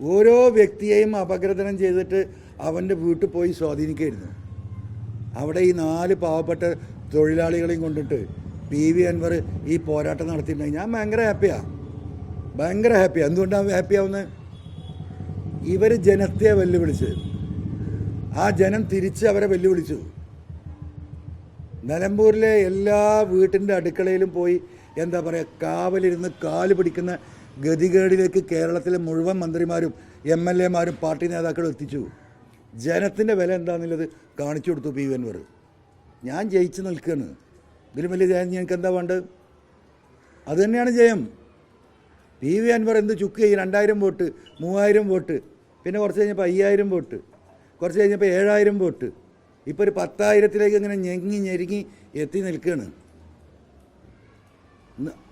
ഓരോ വ്യക്തിയെയും അപഗ്രഥനം ചെയ്തിട്ട് അവന്റെ വീട്ടിൽ പോയി സ്വാധീനിക്കായിരുന്നു അവിടെ ഈ നാല് പാവപ്പെട്ട തൊഴിലാളികളെയും കൊണ്ടിട്ട് പി വി അൻവർ ഈ പോരാട്ടം നടത്തിയിട്ടുണ്ടെങ്കിൽ ഞാൻ ഭയങ്കര ഹാപ്പിയാണ് ഭയങ്കര ഹാപ്പിയാണ് എന്തുകൊണ്ടാണ് ഹാപ്പി ആവുന്നത് ഇവർ ജനത്തെ വെല്ലുവിളിച്ച്. ആ ജനം തിരിച്ച് അവരെ വെല്ലുവിളിച്ചു. നിലമ്പൂരിലെ എല്ലാ വീട്ടിന്റെ അടുക്കളയിലും പോയി എന്താ പറയുക കാവലിരുന്ന് കാൽ പിടിക്കുന്ന ഗതികേടിലേക്ക് കേരളത്തിലെ മുഴുവൻ മന്ത്രിമാരും എം എൽ എമാരും പാർട്ടി നേതാക്കളും എത്തിച്ചു. ജനത്തിന്റെ വില എന്താണെന്നുള്ളത് കാണിച്ചു കൊടുത്തു പി. അൻവർ. ഞാൻ ജയിച്ച് നിൽക്കുകയാണ്. ഇതിലും വലിയ ജയം ഞങ്ങൾക്ക് എന്താ വേണ്ടത്? അത് തന്നെയാണ് ജയം. പി. വി. അൻവർ എന്ത് ചുക്ക് ചെയ്യും? രണ്ടായിരം വോട്ട് മൂവായിരം വോട്ട് പിന്നെ കുറച്ച് കഴിഞ്ഞപ്പോൾ അയ്യായിരം വോട്ട് കുറച്ച് കഴിഞ്ഞപ്പോൾ ഏഴായിരം വോട്ട്. ഇപ്പോൾ ഒരു പത്തായിരത്തിലേക്ക് ഇങ്ങനെ ഞെങ്ങി ഞെരുങ്ങി എത്തി നിൽക്കുകയാണ്.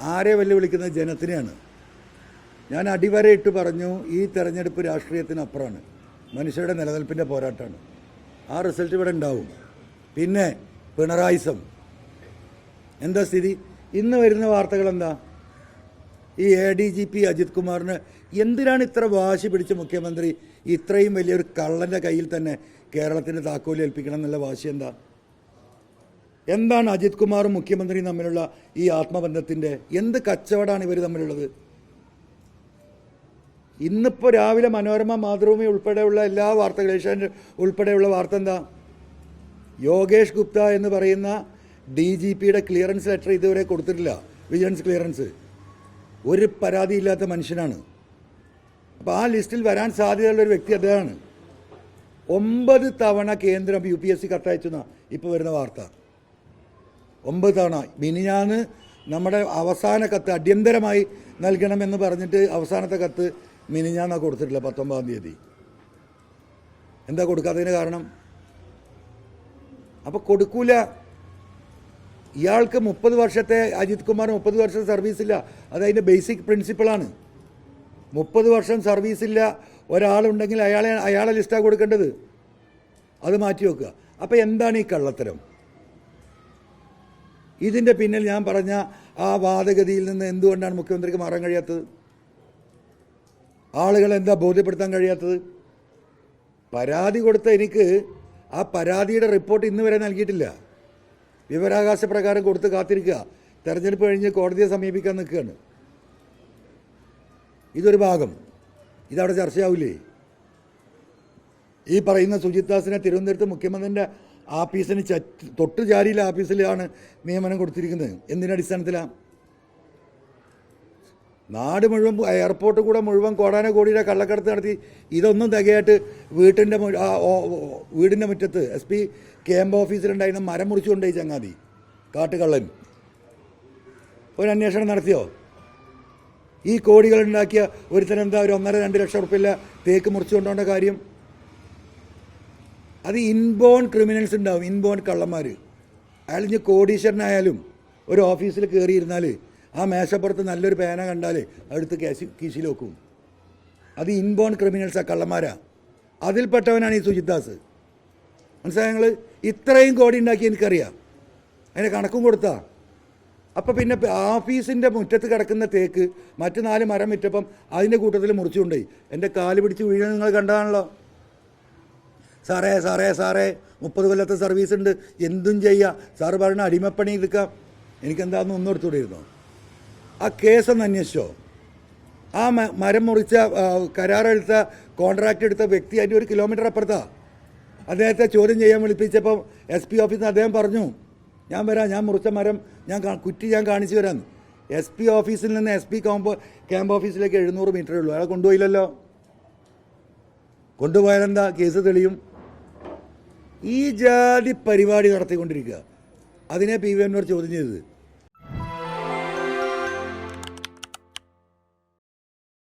ആരെ വെല്ലുവിളിക്കുന്നത് ജനത്തിനെയാണ്? ഞാൻ അടിവരയിട്ട് പറഞ്ഞു ഈ തെരഞ്ഞെടുപ്പ് രാഷ്ട്രീയത്തിനപ്പുറമാണ്. മനുഷ്യരുടെ നിലനിൽപ്പിന്റെ പോരാട്ടമാണ്. ആ റിസൾട്ട് ഇവിടെ ഉണ്ടാവും. പിന്നെ പിണറായിസം. എന്താ സ്ഥിതി? ഇന്ന് വരുന്ന വാർത്തകൾ എന്താ? ഈ A D G P Ajith കുമാറിന് എന്തിനാണ് ഇത്ര വാശി പിടിച്ച മുഖ്യമന്ത്രി ഇത്രയും വലിയൊരു കള്ളന്റെ കയ്യിൽ തന്നെ കേരളത്തിന്റെ താക്കോൽ ഏൽപ്പിക്കണം എന്നുള്ള വാശി എന്താ? എന്താണ് അജിത് കുമാറും മുഖ്യമന്ത്രിയും തമ്മിലുള്ള ഈ ആത്മബന്ധത്തിന്റെ എന്ത് കച്ചവടമാണ് ഇവർ തമ്മിലുള്ളത്? ഇന്നിപ്പോൾ രാവിലെ മനോരമ മാതൃഭൂമി ഉൾപ്പെടെയുള്ള എല്ലാ വാർത്തകളും ഏഷ്യാനെറ്റ് ഉൾപ്പെടെയുള്ള വാർത്ത എന്താ? യോഗേഷ് ഗുപ്ത എന്ന് പറയുന്ന ഡി ജി പിയുടെ ക്ലിയറൻസ് ലെറ്റർ ഇതുവരെ കൊടുത്തിട്ടില്ല. Vigilance clearance. ഒരു പരാതിയില്ലാത്ത മനുഷ്യനാണ്. അപ്പോൾ ആ ലിസ്റ്റിൽ വരാൻ സാധ്യതയുള്ള ഒരു വ്യക്തി അദ്ദേഹമാണ്. ഒമ്പത് തവണ കേന്ദ്രം യു പി എസ് സി കത്തയച്ചെന്ന ഇപ്പോൾ വരുന്ന വാർത്ത. ഒമ്പത് തവണ. മിനിഞ്ഞാന്ന് നമ്മുടെ അവസാന കത്ത് അടിയന്തരമായി നൽകണമെന്ന് പറഞ്ഞിട്ട് അവസാനത്തെ കത്ത് മിനിഞ്ഞാന്നാ കൊടുത്തിട്ടില്ല പത്തൊമ്പതാം തീയതി. എന്താ കൊടുക്കാത്തതിന് കാരണം? അപ്പോൾ കൊടുക്കൂല. ഇയാൾക്ക് മുപ്പത് വർഷത്തെ അജിത് കുമാർ മുപ്പത് വർഷം സർവീസില്ല. അത് അതിന്റെ ബേസിക് പ്രിൻസിപ്പിളാണ് മുപ്പത് വർഷം സർവീസ് സർവീസില്ല. ഒരാളുണ്ടെങ്കിൽ അയാളെ അയാളെ ലിസ്റ്റാണ് കൊടുക്കേണ്ടത്. അത് മാറ്റി വെക്കുക. അപ്പോൾ എന്താണ് ഈ കള്ളത്തരം? ഇതിന്റെ പിന്നിൽ ഞാൻ പറഞ്ഞ ആ വാദഗതിയിൽ നിന്ന് എന്തുകൊണ്ടാണ് മുഖ്യമന്ത്രിക്ക് മാറാൻ കഴിയാത്തത്? ആളുകളെ എന്താ ബോധ്യപ്പെടുത്താൻ കഴിയാത്തത്? പരാതി കൊടുത്ത എനിക്ക് ആ പരാതിയുടെ റിപ്പോർട്ട് ഇന്ന് വരെ നൽകിയിട്ടില്ല. വിവരാകാശ പ്രകാരം കൊടുത്ത് കാത്തിരിക്കുക. തെരഞ്ഞെടുപ്പ് കഴിഞ്ഞ് കോടതിയെ സമീപിക്കാൻ നിൽക്കുകയാണ്. ഇതൊരു ഭാഗം. ഇതവിടെ ചർച്ചയാവില്ലേ ഈ പറയുന്ന സുജിത് ദാസിനെ തിരുവനന്തപുരത്ത് മുഖ്യമന്ത്രിന്റെ ആഫീസിന് തൊട്ട് ജാരിയിലെ ആഫീസിലാണ് നിയമനം കൊടുത്തിരിക്കുന്നത്. എന്തിനടിസ്ഥാനത്തിലാണ് നാട് മുഴുവൻ എയർപോർട്ട് കൂടെ മുഴുവൻ കോടാന കോടിയുടെ കള്ളക്കടത്ത് നടത്തി. ഇതൊന്നും തികയായിട്ട് വീട്ടിന്റെ വീടിന്റെ മുറ്റത്ത് എസ് പി ക്യാമ്പ് ഓഫീസിലുണ്ടായിരുന്ന മരം മുറിച്ചുകൊണ്ടേ ചങ്ങാതി കാട്ടുകള്ളൻ. ഒരു അന്വേഷണം നടത്തിയോ? ഈ കോടികൾ ഉണ്ടാക്കിയ ഒരുത്തനെന്താ ഒരു ഒന്നര രണ്ട് ലക്ഷം ഉറുപ്പില്ല തേക്ക് മുറിച്ചു കൊണ്ടോണ്ട കാര്യം? അത് ഇൻബോൺ ക്രിമിനൽസ് ഉണ്ടാവും ഇൻബോൺ കള്ളന്മാർ അയാൾ ഇനി കോടീശ്വരനായാലും ഒരു ഓഫീസിൽ കയറിയിരുന്നാൽ ആ മേശപ്പുറത്ത് നല്ലൊരു പേന കണ്ടാൽ അടുത്ത് കേസ് കീശിൽ വെക്കും. അത് ഇൻബോൺ ക്രിമിനൽസാണ് കള്ളന്മാരാ. അതിൽപ്പെട്ടവനാണ് ഈ സുജിത് ദാസ് മനസ്സിലായ ഞങ്ങൾ ഇത്രയും കോടി ഉണ്ടാക്കി എനിക്കറിയാം. അതിന് കണക്കും കൊടുത്താ. അപ്പം പിന്നെ ഓഫീസിന്റെ മുറ്റത്ത് കിടക്കുന്ന തേക്ക് മറ്റു നാല് മരം വിറ്റപ്പം അതിന്റെ കൂട്ടത്തിൽ മുറിച്ചുകൊണ്ടേ എന്റെ കാൽ പിടിച്ച് വീഴുന്നത് നിങ്ങൾ കണ്ടതാണല്ലോ. സാറേ സാറേ സാറേ മുപ്പത് കൊല്ലത്തെ സർവീസ് ഉണ്ട്. എന്തും ചെയ്യുക സാറ് പറഞ്ഞ അടിമപ്പണി എടുക്കാം എനിക്കെന്താന്ന് ഒന്നും എടുത്തുകൂടിയിരുന്നോ ആ കേസൊന്ന് അന്വേഷിച്ചോ? ആ മരം മുറിച്ച കരാറെടുത്ത കോൺട്രാക്ട് എടുത്ത വ്യക്തി അതിന്റെ ഒരു കിലോമീറ്റർ അപ്പുറത്താ. അദ്ദേഹത്തെ ചോദ്യം ചെയ്യാൻ വിളിപ്പിച്ചപ്പോൾ എസ് പി ഓഫീസിൽ നിന്ന് അദ്ദേഹം പറഞ്ഞു ഞാൻ വരാം ഞാൻ മുറിച്ച മരം ഞാൻ കുറ്റി ഞാൻ കാണിച്ചു തരാമെന്ന് എസ് പി ഓഫീസിൽ നിന്ന് എസ് പി കോമ്പോ ക്യാമ്പ് ഓഫീസിലേക്ക് എഴുന്നൂറ് മീറ്ററേ ഉള്ളൂ. അയാളെ കൊണ്ടുപോയില്ലല്ലോ. കൊണ്ടുപോയാലെന്താ കേസ് തെളിയും. ഈ ജാതി പരിപാടി നടത്തിക്കൊണ്ടിരിക്കുക. അതിനെ പി വി എന്നോട് ചോദ്യം ചെയ്തത്.